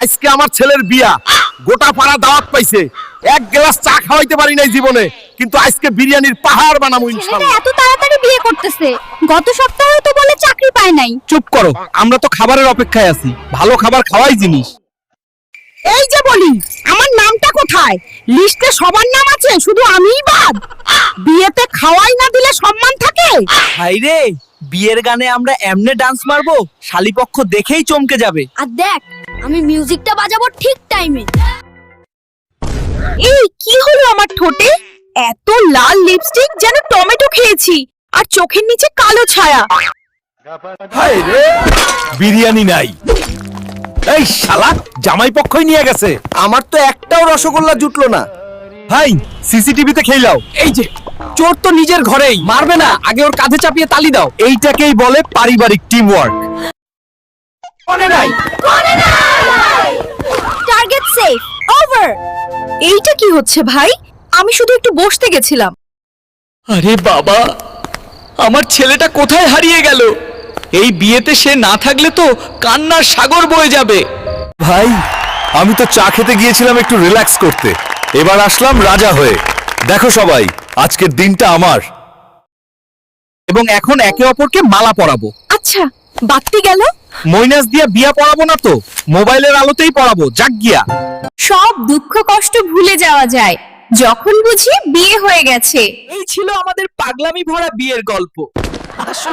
আজকে আমার ছেলের বিয়া। গোটা পাড়া দাওয়াত পাইছে। এক গ্লাস চা খাওয়াইতে পারি নাই জীবনে কিন্তু আজকে বিরিয়ানির পাহাড় বানাবো ইনশাআল্লাহ এত তাড়াতাড়ি বিয়ে করতেছে। গত সপ্তাহে তো বলে চাকরি পায় নাই। চুপ করো আমরা তো খাবারের অপেক্ষায় আছি। ভালো খাবার খাওয়াই জিনিস। এই যে বলি আমার নামটা কোথায়? লিস্টে সবার নাম আছে শুধু আমিই বাদ। বিয়েতে খাওয়াই না দিলে সম্মান থাকে? হাই রে বিয়ের গানে আমরা এমনে ডান্স মারবো শালিপক্ষ দেখেই চমকে যাবে। আর দেখ আমি মিউজিকটা বাজাবো ঠিক টাইমে এই কি হলো আমার ঠোঁটে? এত লাল লিপস্টিক যেন টমেটো খেয়েছি আর চোখের নিচে কালো ছায়া। হায় রে! বিরিয়ানি নাই। এই শালা জামাই পক্ষই নিয়ে গেছে। আমার তো একটাও রসগোল্লা জুটলো না। ভাই সিসিটিভিতে খেলাও এই যে চোর তো নিজের ঘরেই। মারবে না। আগে ওর কাঁধে চাপিয়ে তালি দাও। এইটাকেই বলে পারিবারিক টিম ওয়ার্ক মনে নাই। ওভার এইটা কি হচ্ছে ভাই? আমি শুধু একটু বসতে গেছিলাম। আরে বাবা! আমার ছেলেটা কোথায় হারিয়ে গেল? এই বিয়েতে সে না থাকলে তো কান্নার সাগর বয়ে যাবে। ভাই আমি তো চা খেতে গিয়েছিলাম একটু রিল্যাক্স করতে। এবার আসলাম রাজা হয়ে। দেখো সবাই আজকের দিনটা আমার। এবং এখন একে অপরকে মালা পরাবো। আচ্ছা বাত্তি গেল? মইনাস দিয়া বিয়া পড়াবো না তো? মোবাইলের আলোতেই পড়াবো যাক গিয়া। সব দুঃখ কষ্ট ভুলে যাওয়া যায়। যখন বুঝি বিয়ে হয়ে গেছে। এই ছিল আমাদের পাগলামি ভরা বিয়ের গল্প। আসো